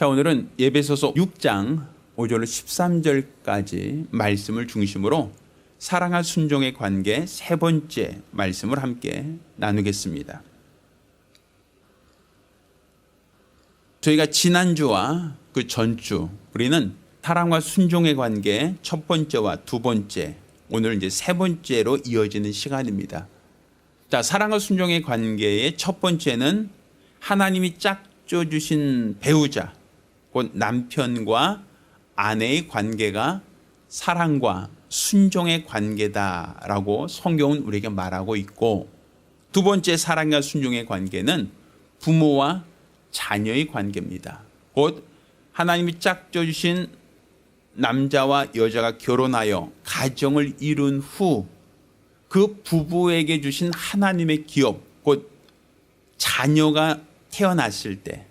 자, 오늘은 예배소서 6장 5절 13절까지 말씀을 중심으로 사랑과 순종의 관계 세 번째 말씀을 함께 나누겠습니다. 저희가 지난주와 그 전주 우리는 사랑과 순종의 관계 첫 번째와 두 번째 오늘 이제 세 번째로 이어지는 시간입니다. 자, 사랑과 순종의 관계의 첫 번째는 하나님이 짝져 주신 배우자 곧 남편과 아내의 관계가 사랑과 순종의 관계다라고 성경은 우리에게 말하고 있고 두 번째 사랑과 순종의 관계는 부모와 자녀의 관계입니다. 곧 하나님이 짝져 주신 남자와 여자가 결혼하여 가정을 이룬 후 그 부부에게 주신 하나님의 기업, 곧 자녀가 태어났을 때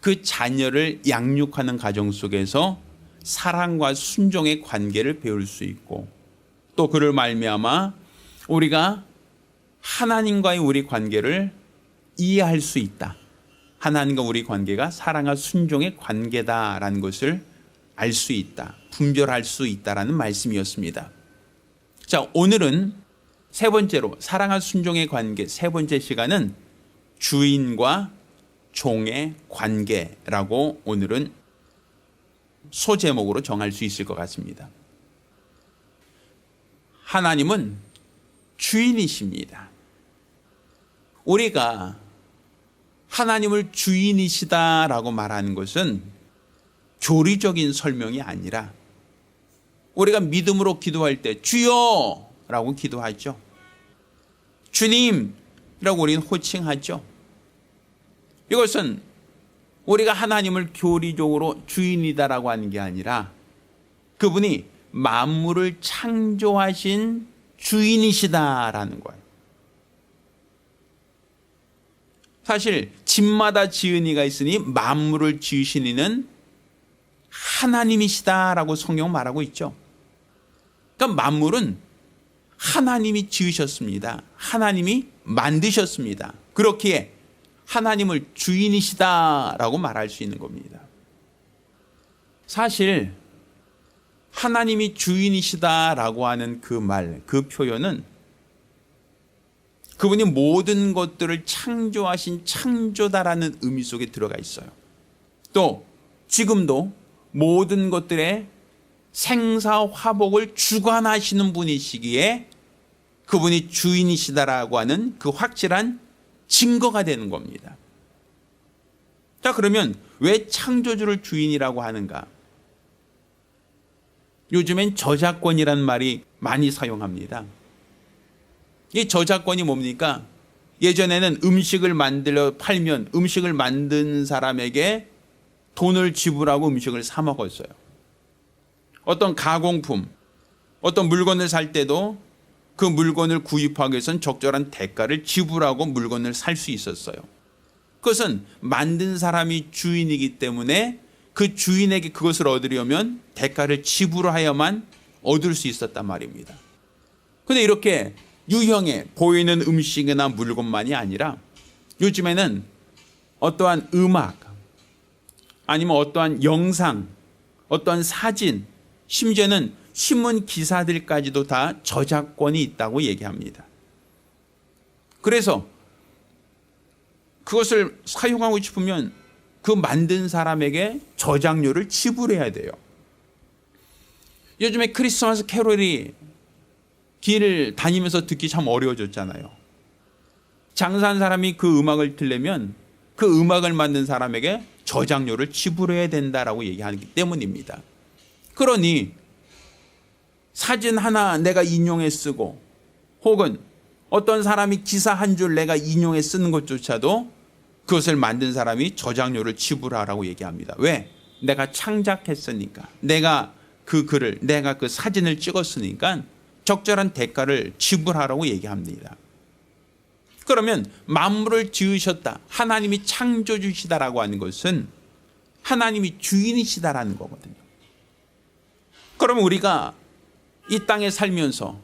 그 자녀를 양육하는 가정 속에서 사랑과 순종의 관계를 배울 수 있고 또 그를 말미암아 우리가 하나님과의 우리 관계를 이해할 수 있다. 하나님과 우리 관계가 사랑과 순종의 관계다라는 것을 알 수 있다. 분별할 수 있다라는 말씀이었습니다. 자, 오늘은 세 번째로 사랑과 순종의 관계 세 번째 시간은 주인과 종의 관계라고 오늘은 소제목으로 정할 수 있을 것 같습니다. 하나님은 주인이십니다. 우리가 하나님을 주인이시다라고 말하는 것은 교리적인 설명이 아니라 우리가 믿음으로 기도할 때 주여 라고 기도하죠. 주님이라고 우리는 호칭하죠. 이것은 우리가 하나님을 교리적으로 주인이다라고 하는 게 아니라 그분이 만물을 창조하신 주인이시다라는 거예요. 사실 집마다 지은 이가 있으니 만물을 지으신 이는 하나님이시다라고 성경 말하고 있죠. 그러니까 만물은 하나님이 지으셨습니다. 하나님이 만드셨습니다. 그렇기에 하나님을 주인이시다라고 말할 수 있는 겁니다. 사실 하나님이 주인이시다라고 하는 그 말, 그 표현은 그분이 모든 것들을 창조하신 창조다라는 의미 속에 들어가 있어요. 또 지금도 모든 것들의 생사 화복을 주관하시는 분이시기에 그분이 주인이시다라고 하는 그 확실한 증거가 되는 겁니다. 자, 그러면 왜 창조주를 주인이라고 하는가? 요즘엔 저작권이란 말이 많이 사용합니다. 이 저작권이 뭡니까? 예전에는 음식을 만들어 팔면 음식을 만든 사람에게 돈을 지불하고 음식을 사 먹었어요. 어떤 가공품, 어떤 물건을 살 때도 그 물건을 구입하기 위해서는 적절한 대가를 지불하고 물건을 살 수 있었어요. 그것은 만든 사람이 주인이기 때문에 그 주인에게 그것을 얻으려면 대가를 지불하여만 얻을 수 있었단 말입니다. 근데 이렇게 유형의 보이는 음식이나 물건만이 아니라 요즘에는 어떠한 음악 아니면 어떠한 영상, 어떠한 사진, 심지어는 신문 기사들까지도 다 저작권이 있다고 얘기합니다. 그래서 그것을 사용하고 싶으면 그 만든 사람에게 저작료를 지불해야 돼요. 요즘에 크리스마스 캐롤이 길을 다니면서 듣기 참 어려워졌잖아요. 장사한 사람이 그 음악을 들려면 그 음악을 만든 사람에게 저작료를 지불해야 된다라고 얘기하기 때문입니다. 그러니 사진 하나 내가 인용해 쓰고 혹은 어떤 사람이 기사 한 줄 내가 인용해 쓰는 것조차도 그것을 만든 사람이 저작료를 지불하라고 얘기합니다. 왜? 내가 창작했으니까. 내가 그 글을, 내가 그 사진을 찍었으니까 적절한 대가를 지불하라고 얘기합니다. 그러면 만물을 지으셨다. 하나님이 창조주시다라고 하는 것은 하나님이 주인이시다라는 거거든요. 그러면 우리가 이 땅에 살면서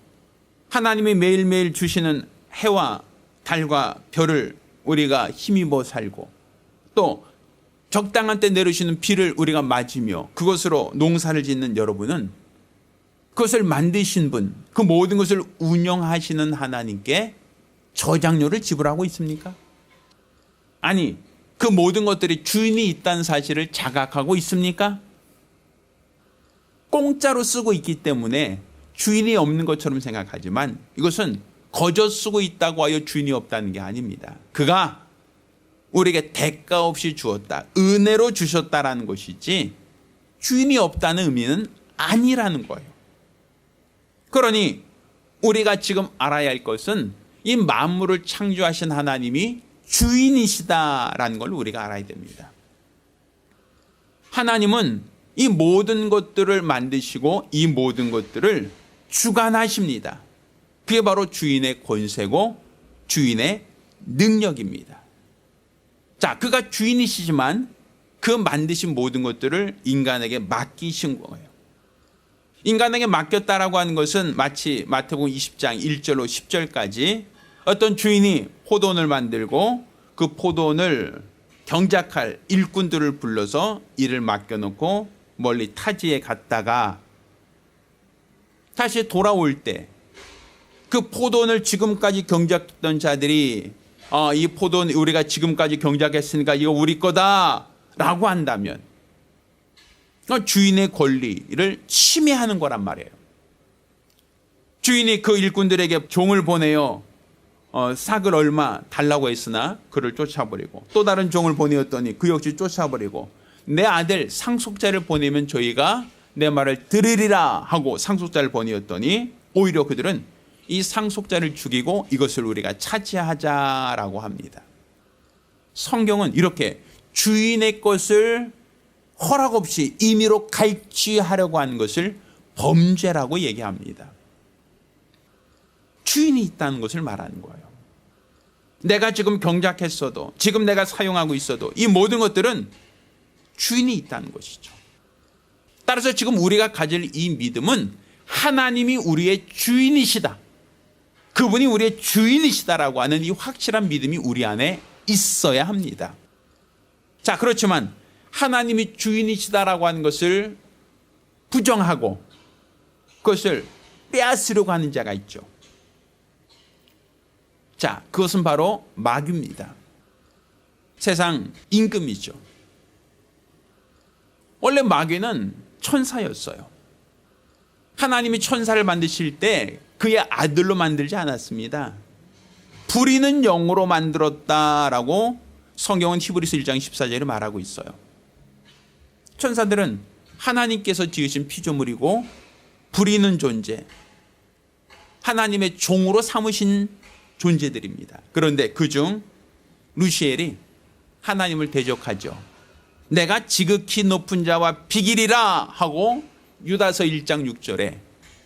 하나님이 매일매일 주시는 해와 달과 별을 우리가 힘입어 살고 또 적당한 때 내리시는 비를 우리가 맞으며 그것으로 농사를 짓는 여러분은 그것을 만드신 분, 그 모든 것을 운영하시는 하나님께 저장료를 지불하고 있습니까? 아니, 그 모든 것들이 주인이 있다는 사실을 자각하고 있습니까? 공짜로 쓰고 있기 때문에 주인이 없는 것처럼 생각하지만 이것은 거저 쓰고 있다고 하여 주인이 없다는 게 아닙니다. 그가 우리에게 대가 없이 주었다. 은혜로 주셨다라는 것이지 주인이 없다는 의미는 아니라는 거예요. 그러니 우리가 지금 알아야 할 것은 이 만물을 창조하신 하나님이 주인이시다라는 걸 우리가 알아야 됩니다. 하나님은 이 모든 것들을 만드시고 이 모든 것들을 주관하십니다. 그게 바로 주인의 권세고 주인의 능력입니다. 자, 그가 주인이시지만 그 만드신 모든 것들을 인간에게 맡기신 거예요. 인간에게 맡겼다라고 하는 것은 마치 마태복음 20장 1절로 10절까지 어떤 주인이 포도원을 만들고 그 포도원을 경작할 일꾼들을 불러서 일을 맡겨놓고 멀리 타지에 갔다가 다시 돌아올 때 그 포도원을 지금까지 경작했던 자들이 어, 이 포도원 우리가 지금까지 경작했으니까 이거 우리 거다라고 한다면 어, 주인의 권리를 침해하는 거란 말이에요. 주인이 그 일꾼들에게 종을 보내요. 어, 삭을 얼마 달라고 했으나 그를 쫓아버리고 또 다른 종을 보내었더니 그 역시 쫓아버리고 내 아들 상속자를 보내면 저희가 내 말을 들으리라 하고 상속자를 보내었더니 오히려 그들은 이 상속자를 죽이고 이것을 우리가 차지하자라고 합니다. 성경은 이렇게 주인의 것을 허락 없이 임의로 갈취하려고 하는 것을 범죄라고 얘기합니다. 주인이 있다는 것을 말하는 거예요. 내가 지금 경작했어도 지금 내가 사용하고 있어도 이 모든 것들은 주인이 있다는 것이죠. 따라서 지금 우리가 가질 이 믿음은 하나님이 우리의 주인이시다. 그분이 우리의 주인이시다라고 하는 이 확실한 믿음이 우리 안에 있어야 합니다. 자, 그렇지만 하나님이 주인이시다라고 하는 것을 부정하고 그것을 빼앗으려고 하는 자가 있죠. 자, 그것은 바로 마귀입니다. 세상 임금이죠. 원래 마귀는 천사였어요. 하나님이 천사를 만드실 때 그의 아들로 만들지 않았습니다. 부리는 영으로 만들었다라고 성경은 히브리서 1장 14절에 말하고 있어요. 천사들은 하나님께서 지으신 피조물이고 부리는 존재, 하나님의 종으로 삼으신 존재들입니다. 그런데 그중 루시엘이 하나님을 대적하죠. 내가 지극히 높은 자와 비길이라 하고 유다서 1장 6절에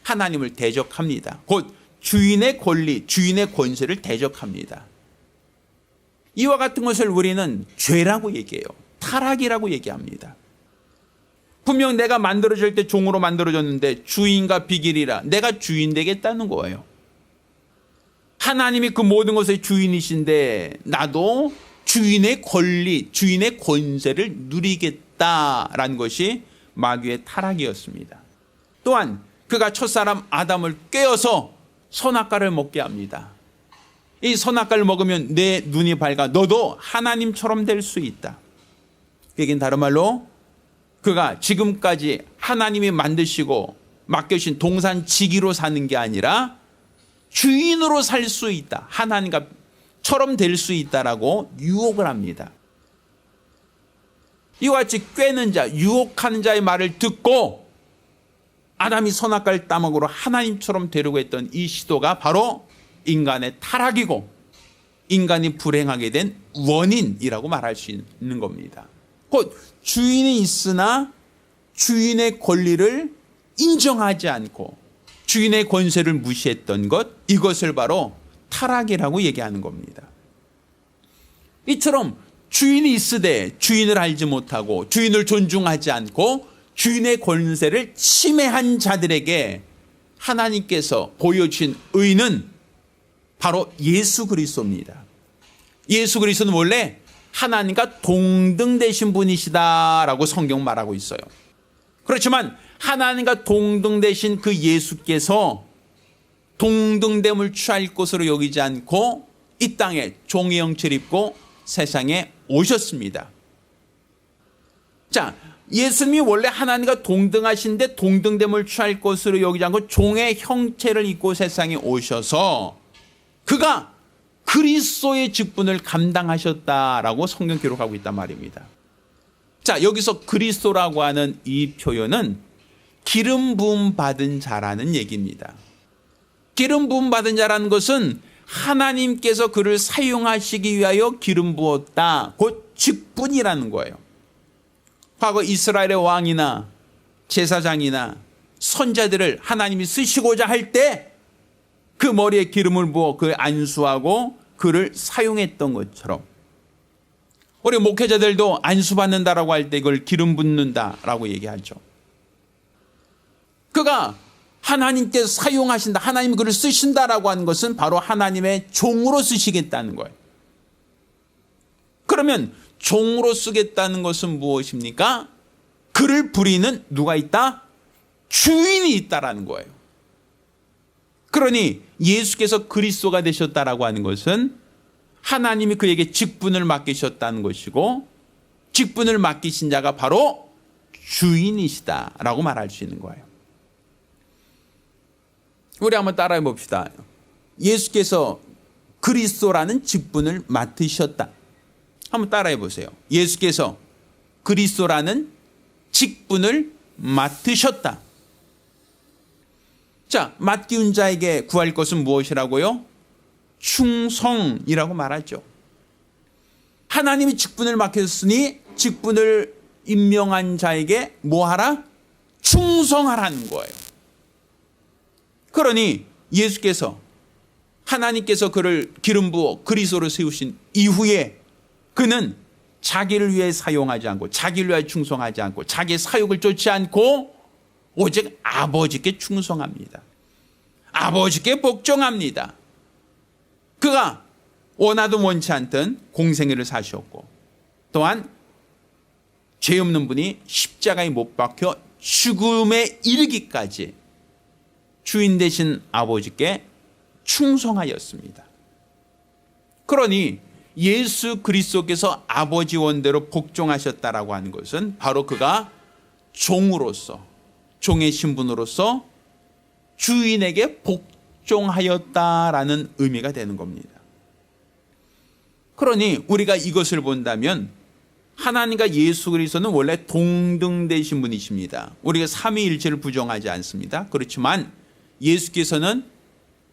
하나님을 대적합니다. 곧 주인의 권리, 주인의 권세를 대적합니다. 이와 같은 것을 우리는 죄라고 얘기해요. 타락이라고 얘기합니다. 분명 내가 만들어질 때 종으로 만들어졌는데 주인과 비길이라 내가 주인 되겠다는 거예요. 하나님이 그 모든 것의 주인이신데 나도 주인의 권리, 주인의 권세를 누리겠다라는 것이 마귀의 타락이었습니다. 또한 그가 첫사람 아담을 깨어서 선악과를 먹게 합니다. 이 선악과를 먹으면 내 눈이 밝아 너도 하나님처럼 될 수 있다. 그긴 다른 말로 그가 지금까지 하나님이 만드시고 맡겨신 동산 지기로 사는 게 아니라 주인으로 살 수 있다. 하나님 처럼 될 수 있다라고 유혹을 합니다. 이와 같이 꿰는 자, 유혹하는 자의 말을 듣고 아담이 선악과를 따먹으로 하나님처럼 되려고 했던 이 시도가 바로 인간의 타락이고 인간이 불행하게 된 원인이라고 말할 수 있는 겁니다. 곧 주인이 있으나 주인의 권리를 인정하지 않고 주인의 권세를 무시했던 것 이것을 바로 타락이라고 얘기하는 겁니다. 이처럼 주인이 있으되 주인을 알지 못하고 주인을 존중하지 않고 주인의 권세를 침해한 자들에게 하나님께서 보여주신 의는 바로 예수 그리스도입니다. 예수 그리스도는 원래 하나님과 동등되신 분이시다라고 성경 말하고 있어요. 그렇지만 하나님과 동등되신 그 예수께서 동등됨을 취할 것으로 여기지 않고 이 땅에 종의 형체를 입고 세상에 오셨습니다. 자, 예수님이 원래 하나님과 동등하신데 동등됨을 취할 것으로 여기지 않고 종의 형체를 입고 세상에 오셔서 그가 그리스도의 직분을 감당하셨다라고 성경 기록하고 있단 말입니다. 자, 여기서 그리스도라고 하는 이 표현은 기름 부음 받은 자라는 얘기입니다. 기름 부음 받은 자라는 것은 하나님께서 그를 사용하시기 위하여 기름 부었다. 곧 직분이라는 거예요. 과거 이스라엘의 왕이나 제사장이나 선자들을 하나님이 쓰시고자 할 때 그 머리에 기름을 부어 그 안수하고 그를 사용했던 것처럼 우리 목회자들도 안수받는다라고 할때 이걸 기름 붓는다라고 얘기하죠. 그가 하나님께서 사용하신다, 하나님 그를 쓰신다라고 하는 것은 바로 하나님의 종으로 쓰시겠다는 거예요. 그러면 종으로 쓰겠다는 것은 무엇입니까? 그를 부리는 누가 있다? 주인이 있다라는 거예요. 그러니 예수께서 그리스도가 되셨다라고 하는 것은 하나님이 그에게 직분을 맡기셨다는 것이고 직분을 맡기신 자가 바로 주인이시다라고 말할 수 있는 거예요. 우리 한번 따라해 봅시다. 예수께서 그리스도라는 직분을 맡으셨다. 한번 따라해 보세요. 예수께서 그리스도라는 직분을 맡으셨다. 자, 맡기운 자에게 구할 것은 무엇이라고요? 충성이라고 말하죠. 하나님이 직분을 맡겼으니 직분을 임명한 자에게 뭐하라? 충성하라는 거예요. 그러니 예수께서 하나님께서 그를 기름 부어 그리스도로 세우신 이후에 그는 자기를 위해 사용하지 않고 자기를 위해 충성하지 않고 자기의 사욕을 쫓지 않고 오직 아버지께 충성합니다. 아버지께 복종합니다. 그가 원하든 원치 않든 공생애를 사셨고 또한 죄 없는 분이 십자가에 못 박혀 죽음에 이르기까지 주인 되신 아버지께 충성하였습니다. 그러니 예수 그리스도께서 아버지 원대로 복종하셨다라고 하는 것은 바로 그가 종으로서 종의 신분으로서 주인에게 복종하였다라는 의미가 되는 겁니다. 그러니 우리가 이것을 본다면 하나님과 예수 그리스도는 원래 동등되신 분이십니다. 우리가 삼위일체를 부정하지 않습니다. 그렇지만 예수께서는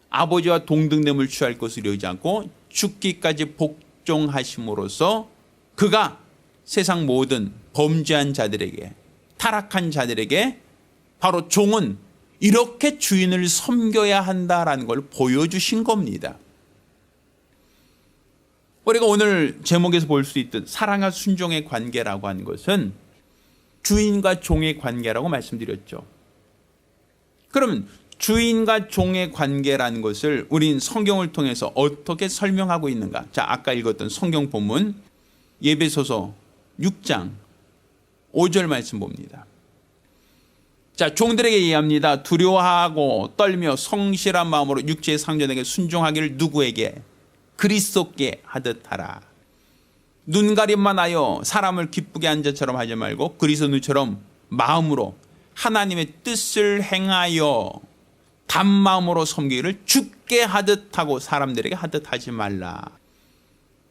아버지와 동등됨을 취할 것을 이루지 않고 죽기까지 복종하심으로써 그가 세상 모든 범죄한 자들에게 타락한 자들에게 바로 종은 이렇게 주인을 섬겨야 한다라는 걸 보여주신 겁니다. 우리가 오늘 제목에서 볼 수 있듯 사랑과 순종의 관계라고 하는 것은 주인과 종의 관계라고 말씀드렸죠. 그러면 주인과 종의 관계라는 것을 우린 성경을 통해서 어떻게 설명하고 있는가? 자, 아까 읽었던 성경 본문 예배소서 6장 5절 말씀 봅니다. 자, 종들에게 얘기합니다. 두려워하고 떨며 성실한 마음으로 육체의 상전에게 순종하기를 누구에게 그리스도께 하듯 하라. 눈 가림만 하여 사람을 기쁘게 한 자처럼 하지 말고 그리스도처럼 마음으로 하나님의 뜻을 행하여 단마음으로 섬기기를 죽게 하듯 하고 사람들에게 하듯 하지 말라.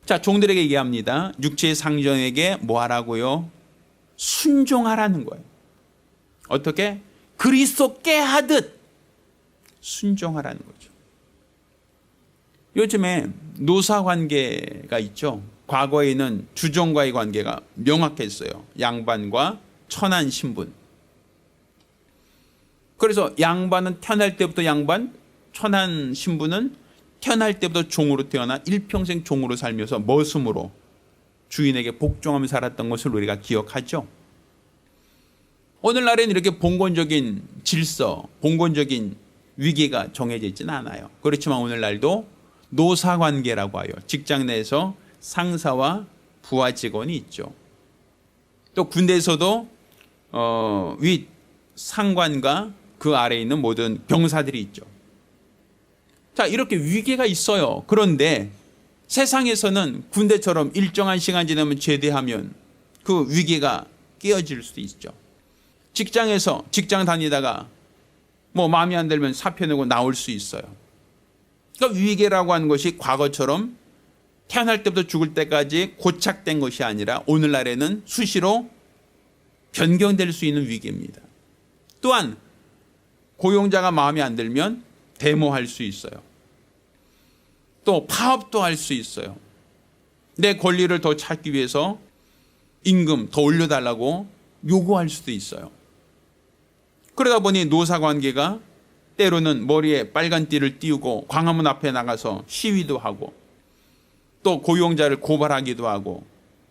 자, 종들에게 얘기합니다. 육체의 상전에게 뭐 하라고요? 순종하라는 거예요. 어떻게? 그리스도께 하듯 순종하라는 거죠. 요즘에 노사 관계가 있죠. 과거에는 주종과의 관계가 명확했어요. 양반과 천한 신분. 그래서 양반은 태어날 때부터 양반, 천한 신분은 태어날 때부터 종으로 태어나 일평생 종으로 살면서 머슴으로 주인에게 복종하며 살았던 것을 우리가 기억하죠. 오늘날에는 이렇게 봉건적인 질서, 봉건적인 위계가 정해져 있지는 않아요. 그렇지만 오늘날도 노사 관계라고 하여 직장 내에서 상사와 부하 직원이 있죠. 또 군대에서도 어, 윗 상관과 그 아래에 있는 모든 병사들이 있죠. 자, 이렇게 위계가 있어요. 그런데 세상에서는 군대처럼 일정한 시간 지나면 제대하면 그 위계가 깨어질 수도 있죠. 직장에서 직장 다니다가 뭐 마음에 안 들면 사표 내고 나올 수 있어요. 그러니까 위계라고 하는 것이 과거처럼 태어날 때부터 죽을 때까지 고착된 것이 아니라 오늘날에는 수시로 변경될 수 있는 위계입니다. 또한 고용자가 마음에 안 들면 데모할 수 있어요. 또 파업도 할 수 있어요. 내 권리를 더 찾기 위해서 임금 더 올려달라고 요구할 수도 있어요. 그러다 보니 노사 관계가 때로는 머리에 빨간 띠를 띄우고 광화문 앞에 나가서 시위도 하고 또 고용자를 고발하기도 하고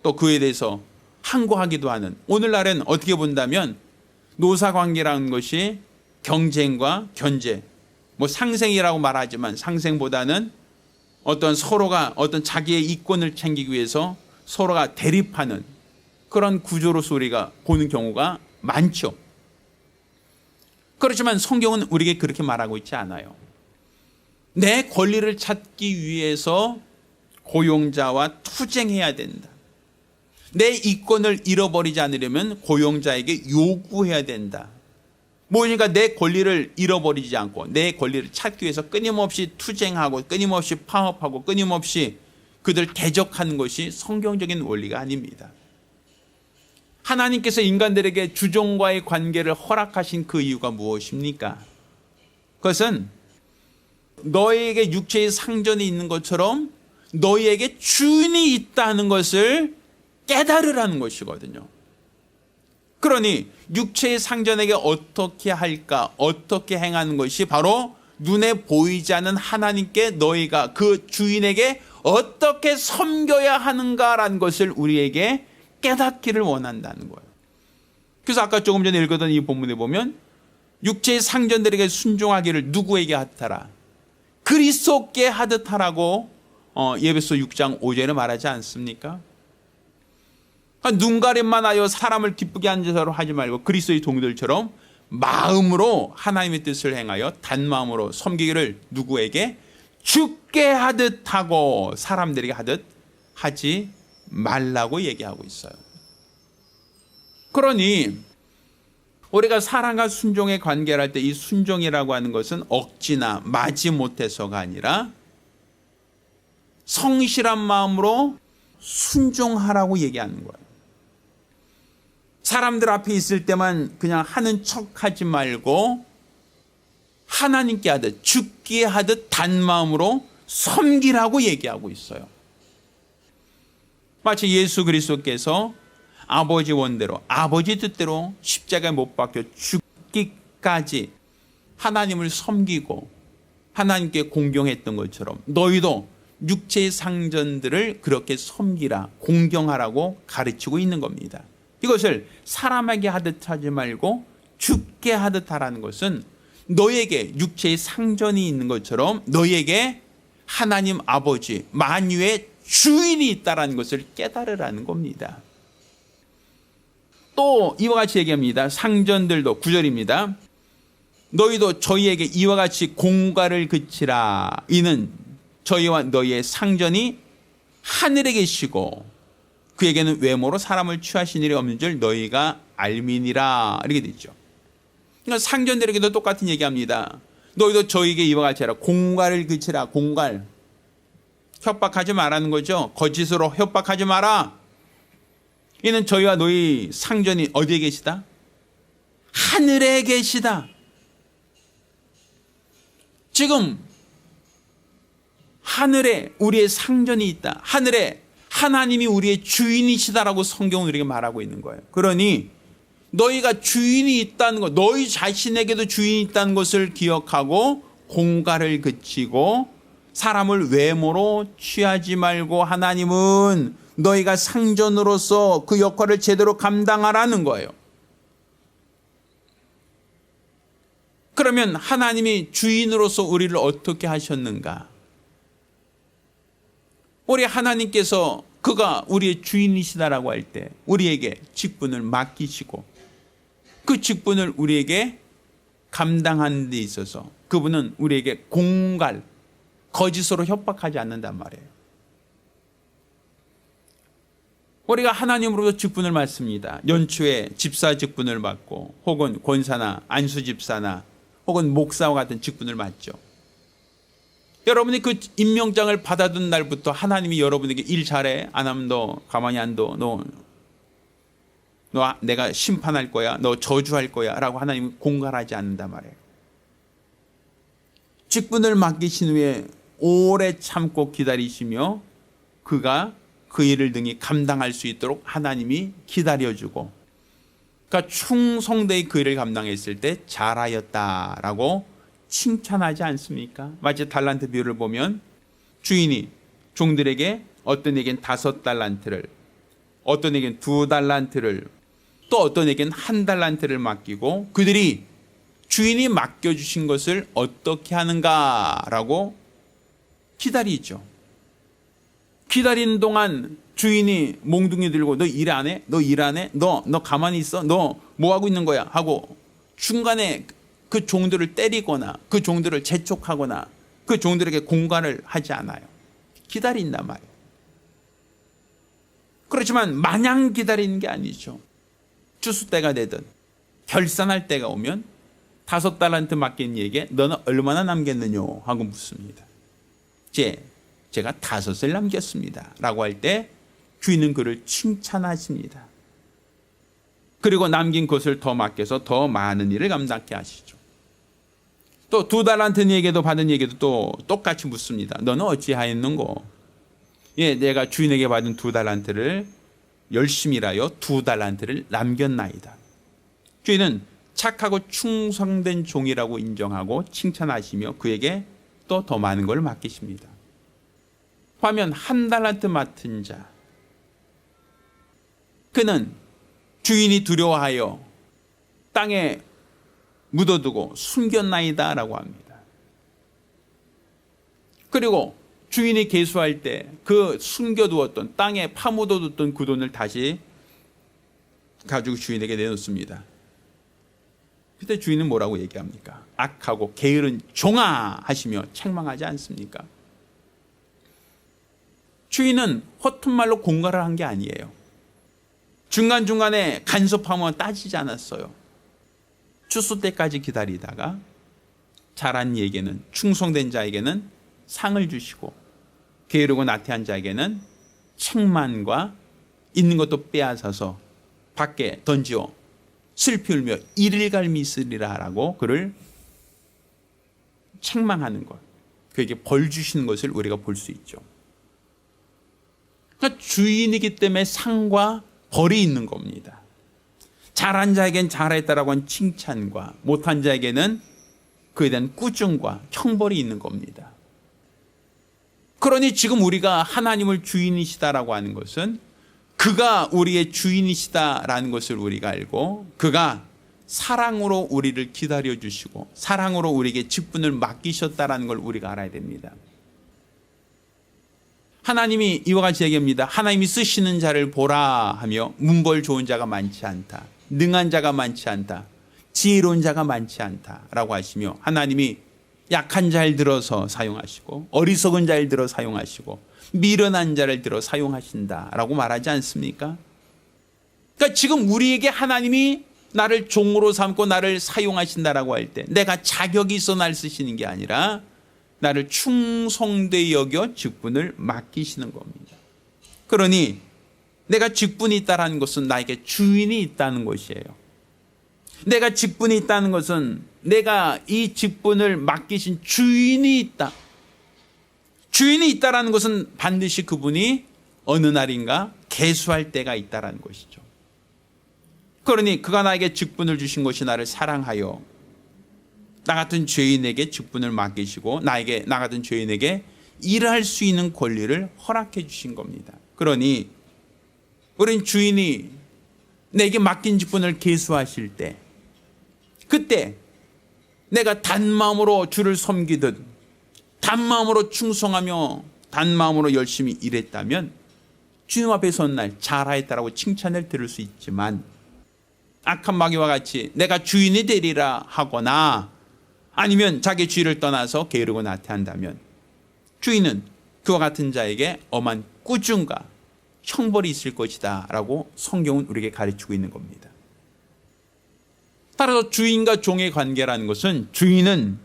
또 그에 대해서 항고하기도 하는 오늘날엔 어떻게 본다면 노사 관계라는 것이 경쟁과 견제 뭐 상생이라고 말하지만 상생보다는 어떤 서로가 어떤 자기의 이권을 챙기기 위해서 서로가 대립하는 그런 구조로서 우리가 보는 경우가 많죠. 그렇지만 성경은 우리에게 그렇게 말하고 있지 않아요. 내 권리를 찾기 위해서 고용자와 투쟁해야 된다. 내 이권을 잃어버리지 않으려면 고용자에게 요구해야 된다. 뭐니까 내 권리를 잃어버리지 않고 내 권리를 찾기 위해서 끊임없이 투쟁하고 끊임없이 파업하고 끊임없이 그들 대적하는 것이 성경적인 원리가 아닙니다. 하나님께서 인간들에게 주종과의 관계를 허락하신 그 이유가 무엇입니까? 그것은 너에게 육체의 상전이 있는 것처럼 너희에게 주인이 있다는 것을 깨달으라는 것이거든요. 그러니 육체의 상전에게 어떻게 할까, 어떻게 행하는 것이 바로 눈에 보이지 않는 하나님께 너희가 그 주인에게 어떻게 섬겨야 하는가라는 것을 우리에게 깨닫기를 원한다는 거예요. 그래서 아까 조금 전에 읽었던 이 본문에 보면 육체의 상전들에게 순종하기를 누구에게 하더라? 그리스도께 하듯 하라고 어, 예배소 6장 5절에 말하지 않습니까? 눈가림만 하여 사람을 기쁘게 하는 자로 하지 말고 그리스도의 동들처럼 마음으로 하나님의 뜻을 행하여 단마음으로 섬기기를 누구에게 죽게 하듯 하고 사람들에게 하듯 하지 말라고 얘기하고 있어요. 그러니 우리가 사랑과 순종의 관계를 할 때 이 순종이라고 하는 것은 억지나 마지 못해서가 아니라 성실한 마음으로 순종하라고 얘기하는 거예요. 사람들 앞에 있을 때만 그냥 하는 척 하지 말고 하나님께 하듯 죽기 하듯 단마음으로 섬기라고 얘기하고 있어요. 마치 예수 그리스도께서 아버지 원대로 아버지 뜻대로 십자가에 못 박혀 죽기까지 하나님을 섬기고 하나님께 공경했던 것처럼 너희도 육체의 상전들을 그렇게 섬기라 공경하라고 가르치고 있는 겁니다. 이것을 사람에게 하듯 하지 말고 죽게 하듯 하라는 것은 너에게 육체의 상전이 있는 것처럼 너에게 하나님 아버지 만유의 주인이 있다라는 것을 깨달으라는 겁니다. 또 이와 같이 얘기합니다. 상전들도 구절입니다. 너희도 저희에게 이와 같이 공과를 그치라. 이는 저희와 너희의 상전이 하늘에 계시고 그에게는 외모로 사람을 취하신 일이 없는 줄 너희가 알미니라 이렇게 되죠. 그러니까 상전들에게도 똑같은 얘기합니다. 너희도 저에게 이와 같이 하라. 공갈을 그치라. 공갈. 협박하지 말라는 거죠. 거짓으로 협박하지 마라. 이는 저희와 너희 상전이 어디에 계시다? 하늘에 계시다. 지금 하늘에 우리의 상전이 있다. 하늘에 하나님이 우리의 주인이시다라고 성경은 우리에게 말하고 있는 거예요. 그러니 너희가 주인이 있다는 것, 너희 자신에게도 주인이 있다는 것을 기억하고 공가를 그치고 사람을 외모로 취하지 말고 하나님은 너희가 상전으로서 그 역할을 제대로 감당하라는 거예요. 그러면 하나님이 주인으로서 우리를 어떻게 하셨는가? 우리 하나님께서 그가 우리의 주인이시다라고 할 때 우리에게 직분을 맡기시고 그 직분을 우리에게 감당하는 데 있어서 그분은 우리에게 공갈 거짓으로 협박하지 않는단 말이에요. 우리가 하나님으로부터 직분을 받습니다. 연초에 집사 직분을 받고 혹은 권사나 안수 집사나 혹은 목사와 같은 직분을 받죠. 여러분이 그 임명장을 받아둔 날부터 하나님이 여러분에게 일 잘해 안 하면 너 가만히 안 둬. 너, 너 내가 심판할 거야. 너 저주할 거야라고 하나님이 공갈하지 않는단 말이에요. 직분을 맡기신 후에 오래 참고 기다리시며 그가 그 일을 등이 감당할 수 있도록 하나님이 기다려주고 그러니까 충성되이 그 일을 감당했을 때 잘하였다라고 칭찬하지 않습니까? 마치 달란트 비유를 보면 주인이 종들에게 어떤 에겐 다섯 달란트를 어떤 에겐 두 달란트를 또 어떤 에겐 한 달란트를 맡기고 그들이 주인이 맡겨주신 것을 어떻게 하는가라고 기다리죠. 기다리는 동안 주인이 몽둥이 들고 너 일 안 해? 너 일 안 해? 너, 너 가만히 있어? 너 뭐 하고 있는 거야? 하고 중간에 그 종들을 때리거나 그 종들을 재촉하거나 그 종들에게 공간을 하지 않아요. 기다린단 말이에요. 그렇지만 마냥 기다리는 게 아니죠. 주수 때가 되든 결산할 때가 오면 다섯 달란트 맡긴 이에게 너는 얼마나 남겼느냐 하고 묻습니다. 제 제가 다섯을 남겼습니다. 라고 할 때 주인은 그를 칭찬하십니다. 그리고 남긴 것을 더 맡겨서 더 많은 일을 감당케 하시죠. 또 두 달란트니에게도 받은 얘기도 또 똑같이 묻습니다. 너는 어찌하였는고? 예, 내가 주인에게 받은 두 달란트를 열심히 일하여 두 달란트를 남겼나이다. 주인은 착하고 충성된 종이라고 인정하고 칭찬하시며 그에게 또 더 많은 걸 맡기십니다. 화면 한 달란트 맡은 자. 그는 주인이 두려워하여 땅에 묻어두고 숨겼나이다 라고 합니다. 그리고 주인이 계수할 때 그 숨겨두었던 땅에 파묻어뒀던 그 돈을 다시 가지고 주인에게 내놓습니다. 그때 주인은 뭐라고 얘기합니까? 악하고 게으른 종아 하시며 책망하지 않습니까? 주인은 허튼 말로 공갈을 한 게 아니에요. 중간중간에 간섭하면 따지지 않았어요. 추수 때까지 기다리다가 잘한 이에게는 충성된 자에게는 상을 주시고 게으르고 나태한 자에게는 책만과 있는 것도 빼앗아서 밖에 던지어 슬피 울며 이를 갈미 있으리라라고 그를 책망하는 것 그에게 벌 주시는 것을 우리가 볼 수 있죠. 그러니까 주인이기 때문에 상과 벌이 있는 겁니다. 잘한 자에겐 잘했다라고 한 칭찬과 못한 자에게는 그에 대한 꾸중과 형벌이 있는 겁니다. 그러니 지금 우리가 하나님을 주인이시다라고 하는 것은 그가 우리의 주인이시다라는 것을 우리가 알고 그가 사랑으로 우리를 기다려 주시고 사랑으로 우리에게 직분을 맡기셨다라는 걸 우리가 알아야 됩니다. 하나님이 이와 같이 얘기합니다. 하나님이 쓰시는 자를 보라 하며 문벌 좋은 자가 많지 않다. 능한 자가 많지 않다. 지혜로운 자가 많지 않다라고 하시며 하나님이 약한 자를 들어서 사용하시고 어리석은 자를 들어 사용하시고 미련한 자를 들어 사용하신다라고 말하지 않습니까? 그러니까 지금 우리에게 하나님이 나를 종으로 삼고 나를 사용하신다라고 할 때 내가 자격이 있어 날 쓰시는 게 아니라 나를 충성되 여겨 직분을 맡기시는 겁니다. 그러니 내가 직분이 있다는 것은 나에게 주인이 있다는 것이에요. 내가 직분이 있다는 것은 내가 이 직분을 맡기신 주인이 있다. 주인이 있다라는 것은 반드시 그분이 어느 날인가 개수할 때가 있다라는 것이죠. 그러니 그가 나에게 직분을 주신 것이 나를 사랑하여 나 같은 죄인에게 직분을 맡기시고 나에게 나 같은 죄인에게 일할 수 있는 권리를 허락해 주신 겁니다. 그러니 우린 주인이 내게 맡긴 직분을 계수하실 때 그때 내가 단마음으로 주를 섬기듯 단마음으로 충성하며 단마음으로 열심히 일했다면 주님 앞에 선 날 잘하였다라고 칭찬을 들을 수 있지만 악한 마귀와 같이 내가 주인이 되리라 하거나 아니면 자기 주의를 떠나서 게으르고 나태한다면 주인은 그와 같은 자에게 엄한 꾸중과 형벌이 있을 것이다 라고 성경은 우리에게 가르치고 있는 겁니다. 따라서 주인과 종의 관계라는 것은 주인은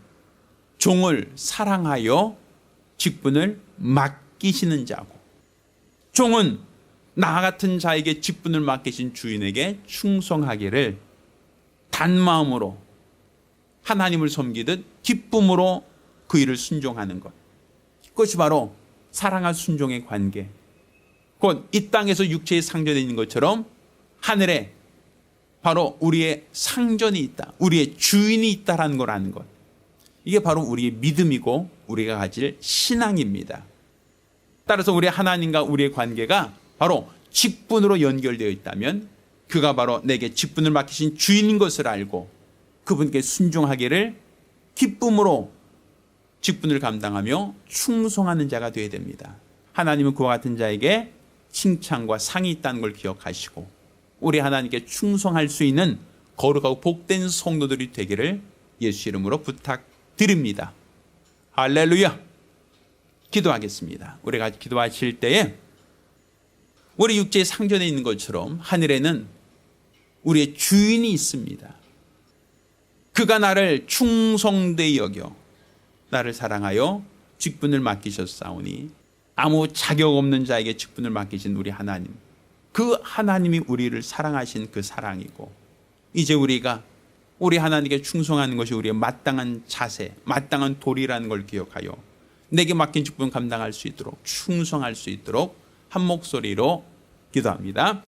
종을 사랑하여 직분을 맡기시는 자고 종은 나 같은 자에게 직분을 맡기신 주인에게 충성하기를 단 마음으로 하나님을 섬기듯 기쁨으로 그 일을 순종하는 것. 그것이 바로 사랑과 순종의 관계. 곧 이 땅에서 육체의 상전에 있는 것처럼 하늘에 바로 우리의 상전이 있다. 우리의 주인이 있다라는 걸 아는 것. 이게 바로 우리의 믿음이고 우리가 가질 신앙입니다. 따라서 우리 하나님과 우리의 관계가 바로 직분으로 연결되어 있다면 그가 바로 내게 직분을 맡기신 주인인 것을 알고 그분께 순종하기를 기쁨으로 직분을 감당하며 충성하는 자가 되어야 됩니다. 하나님은 그와 같은 자에게 칭찬과 상이 있다는 걸 기억하시고 우리 하나님께 충성할 수 있는 거룩하고 복된 성도들이 되기를 예수 이름으로 부탁드립니다. 할렐루야. 기도하겠습니다. 우리가 기도하실 때에 우리 육체의 상전에 있는 것처럼 하늘에는 우리의 주인이 있습니다. 그가 나를 충성되이 여겨 나를 사랑하여 직분을 맡기셨사오니 아무 자격 없는 자에게 직분을 맡기신 우리 하나님 그 하나님이 우리를 사랑하신 그 사랑이고 이제 우리가 우리 하나님께 충성하는 것이 우리의 마땅한 자세 마땅한 도리라는 걸 기억하여 내게 맡긴 직분 감당할 수 있도록 충성할 수 있도록 한 목소리로 기도합니다.